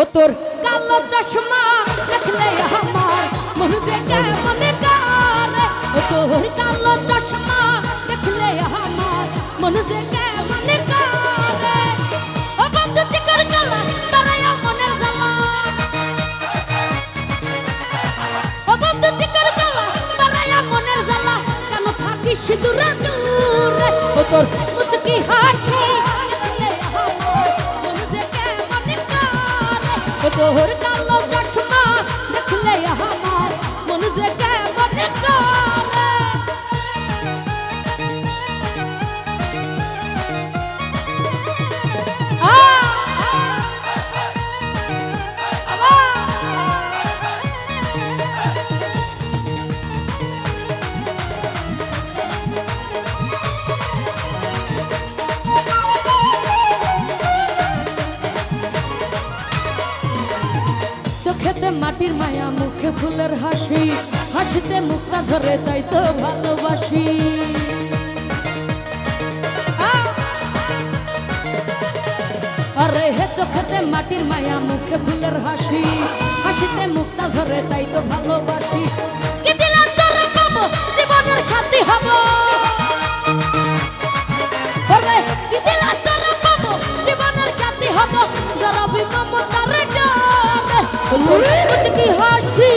ও তোর কালো চশমা দেখলে আমার মন যে কেমন করে ও তোর কালো চশমা দেখলে আমার মন যে কেমন করে ও বন্ধু চিকর কালা তারাই মনের জ্বালা। ও বন্ধু চিকর কালা তারাই মনের জ্বালা। কেন থাকিস দূরে দূরে? ও তোর মুচকি হাসি করে চোখেতে মাটির মায়া, মুখে ফুলের হাসি। হাসিতে মুখটা ঝরে, তাই তো ভালোবাসি। আরে হে চোখেতে মাটির মায়া, মুখে ফুলের হাসি। হাসিতে মুখটা ঝরে, তাই তো ভালোবাসি। মুচকি হাসি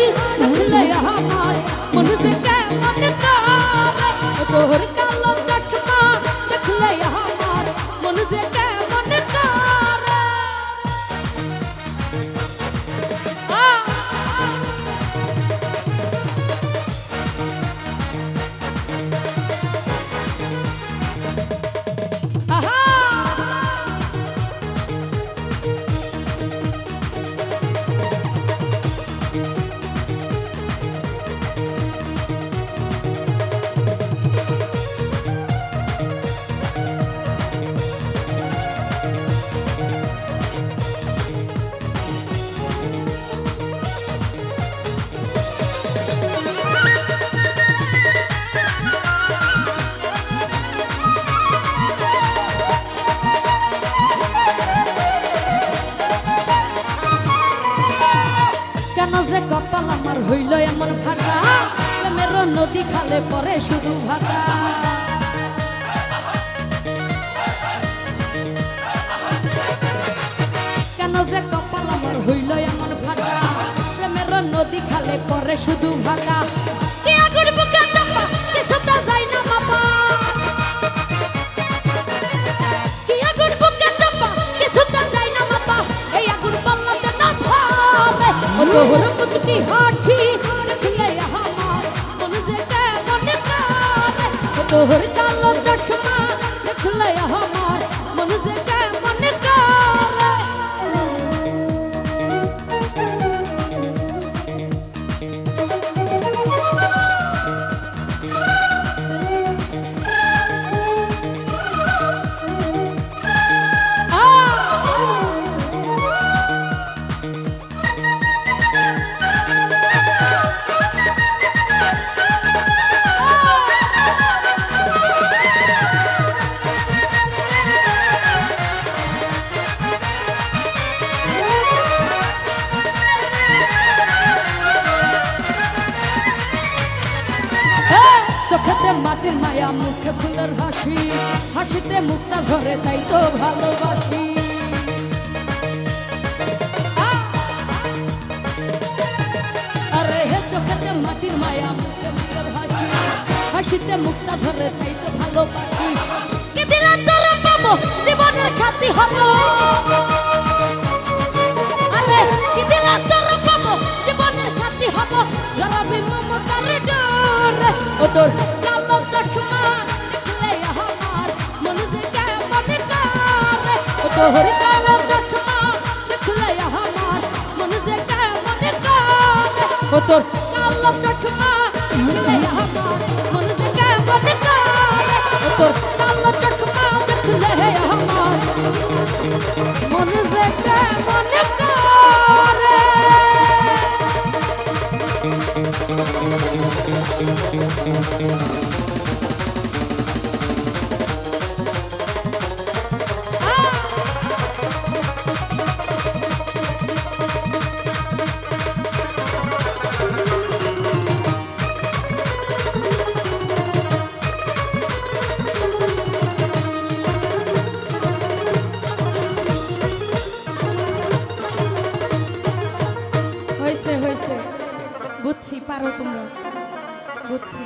কেন যে কপাল আমার হইল এমন ভাটা প্রেমের নদী খালে পরে শুধু ভাটা। কেন যে কপাল আমার হইল এমন ভাটা প্রেমের নদী খালে পরে শুধু ও চোখেতে মাটির মায়া মুখে ফুলের হাসি, হাসিতে মুক্তা ধরে তাই তো ভালোবাসি। মাটির মায়া মুখে ফুলের হাসি, হাসিতে মুক্তা ধরে তাই তো ভালোবাসি। তোর কালো চশমা দেখলে আমার মন যে কেমন তোর কালো চশমা বুঝছি পারো তোমরা বুঝছি।